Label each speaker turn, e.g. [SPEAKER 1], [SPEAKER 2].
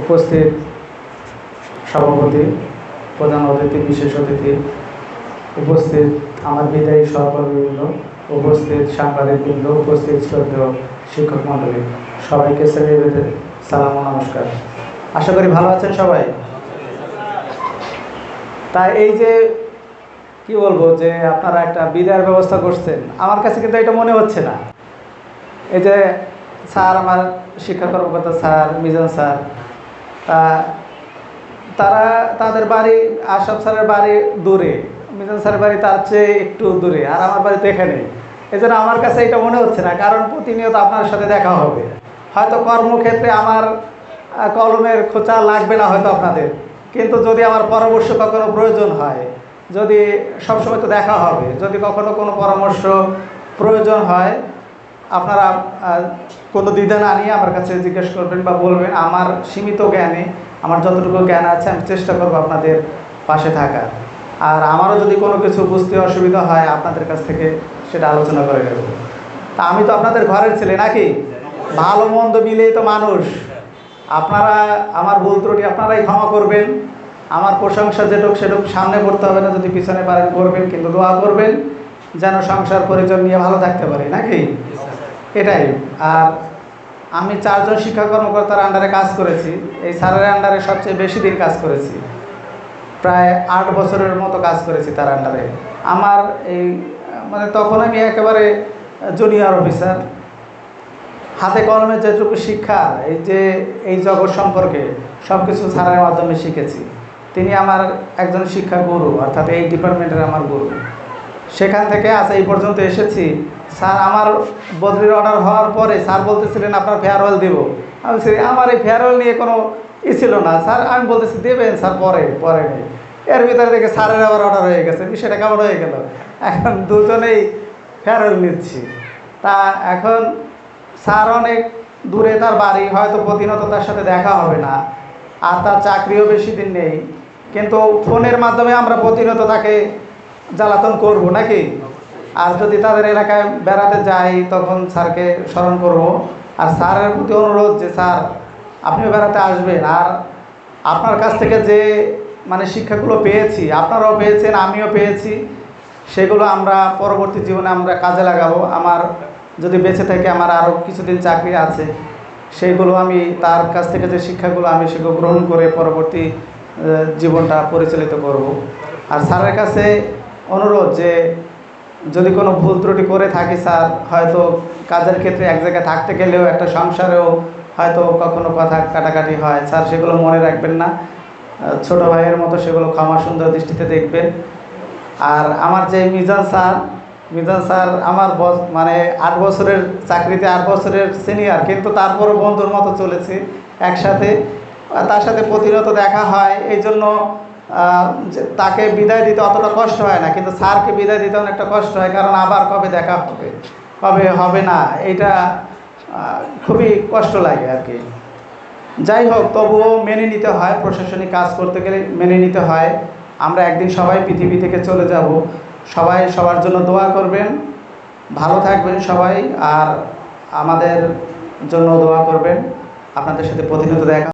[SPEAKER 1] উপস্থিত সভাপতি, প্রধান অতিথি, বিশেষ অতিথি উপস্থিত, আমার বিদায়ী সহকর্মীবৃন্দ উপস্থিত, সাংবাদিকবৃন্দ উপস্থিত, শ্রদ্ধেয় শিক্ষক মণ্ডলী, সবাইকে শ্রেণি বেঁধে সালাম ও নমস্কার। আশা করি ভালো আছেন সবাই? তা এই যে, কি বলব যে আপনারা একটা বিদায়ের ব্যবস্থা করছেন, আমার কাছে কিন্তু এটা মনে হচ্ছে না। এই যে স্যার, আমার শিক্ষা কর্মকর্তা স্যার, মিজান স্যার তারা তাদের বাড়ি আশরাফ স্যারের বাড়ি দূরে, মিজান স্যারের বাড়ি তার চেয়ে একটু দূরে, আর আমার বাড়ি তো এখানে। এই জন্য আমার কাছে এটা মনে হচ্ছে না, কারণ প্রতিনিয়ত আপনার সাথে দেখা হবে। হয়তো কর্মক্ষেত্রে আমার কলমের খোঁচা লাগবে না হয়তো আপনাদের। কিন্তু যদি আমার পরামর্শ কখনো প্রয়োজন হয়, যদি সবসময় তো দেখা হবে, যদি কখনো কোনো পরামর্শ প্রয়োজন হয় আপনারা কোনো দ্বিধা না নিয়ে আমার কাছে জিজ্ঞেস করবেন বা বলবেন, আমার সীমিত জ্ঞানে, আমার যতটুকু জ্ঞান আছে, আমি চেষ্টা করব আপনাদের পাশে থাকার। আর আমারও যদি কোনো কিছু বুঝতে অসুবিধা হয়, আপনাদের কাছ থেকে সেটা আলোচনা করে নেব। তা আমি তো আপনাদের ঘরের ছেলে নাকি? ভালো মন্দ মিলেই তো মানুষ। আপনারা, আমার ভুল ত্রুটি আপনারাই ক্ষমা করবেন। আমার প্রশংসা যেটুক সেটুক সামনে করতে হবে না, যদি পিছনে পারেন করবেন, কিন্তু দোয়া করবেন, যেন সংসার পরিজন নিয়ে ভালো থাকতে পারি, নাকি? এটাই। আর আমি চারজন শিক্ষা কর্মকর্তার আন্ডারে কাজ করেছি। এই স্যারের আন্ডারে সবচেয়ে বেশি দিন কাজ করেছি। প্রায় আট বছরের মতো কাজ করেছি তার আন্ডারে আমার এই মানে তখন আমি একেবারে জুনিয়র অফিসার হাতে কলমে যেটুকু শিক্ষা, এই যে এই জগৎ সম্পর্কে সব কিছু স্যারের মাধ্যমে শিখেছি। তিনি আমার একজন শিক্ষা গুরু, অর্থাৎ এই ডিপার্টমেন্টের আমার গুরু। সেখান থেকে আজ এই পর্যন্ত এসেছি। স্যার আমার বদলির অর্ডার হওয়ার পরে স্যার বলতেছিলেন আপনার ফেয়ারওয়েল দেব। আমি বলছি, আমার এই ফেয়ারওয়েল নিয়ে কোনো ই ছিল না। স্যার আমি বলতেছি দেবেন স্যার পরে পরে নেই। এর ভিতরে দেখে স্যারের আবার অর্ডার হয়ে গেছে। বিষয়টা কেমন হয়ে গেল? এখন দুজনেই ফেয়ারওয়েল নিচ্ছি। তা এখন স্যার অনেক দূরে তার বাড়ি হয়তো প্রতিনিয়ত তার সাথে দেখা হবে না আর তার চাকরিও বেশি দিন নেই। কিন্তু ফোনের মাধ্যমে আমরা প্রতিনিয়ত তাকে জ্বালাতন করব নাকি? আর যদি তাদের এলাকায় বেড়াতে যাই, তখন স্যারকে স্মরণ করব। আর স্যারের প্রতি অনুরোধ যে, স্যার আপনিও বেড়াতে আসবেন। আর আপনার কাছ থেকে যে মানে শিক্ষাগুলো পেয়েছি, আপনারাও পেয়েছেন, আমিও পেয়েছি, সেগুলো আমরা পরবর্তী জীবনে আমরা কাজে লাগাবো। আমার যদি বেঁচে থেকে আমার আরও কিছুদিন চাকরি আছে সেইগুলো আমি, তার কাছ থেকে যে শিক্ষাগুলো আমি, সেগুলো গ্রহণ করে পরবর্তী জীবনটা পরিচালিত করব। আর স্যারের কাছে অনুরোধ যে যদি কোনো ভুল ত্রুটি করে থাকি স্যার, হয়তো কাজের ক্ষেত্রে এক জায়গায় থাকতে গেলেও একটা সংসারেও হয়তো কখনো কথা কাটাকাটি হয়। স্যার, সেগুলো মনে রাখবেন না। ছোট ভাইয়ের মতো সেগুলো ক্ষমা সুন্দর দৃষ্টিতে দেখবেন। আর আমার যে মিজান স্যার মিজান স্যার আমার বস- মানে আট বছরের চাকরিতে আট বছরের সিনিয়র, কিন্তু তারপরও বন্ধুর মতো চলেছে একসাথে। তার সাথে প্রতিনিয়ত দেখা হয়। এই জন্য তাকে বিদায় দিতে অতটা কষ্ট হয় না, কিন্তু স্যারকে বিদায় দিতে অনেকটা কষ্ট হয়, কারণ আবার কবে দেখা হবে, কবে হবে না, এটা খুবই কষ্ট লাগে আর কি। যাই হোক, তবুও মেনে নিতে হয়, প্রশাসনিক কাজ করতে গেলে মেনে নিতে হয়। আমরা একদিন সবাই পৃথিবী থেকে চলে যাব। সবাই সবার জন্য দোয়া করবেন, ভালো থাকবেন সবাই, আর আমাদের জন্য দোয়া করবেন। আপনাদের সাথে প্রতিনিয়ত দেখা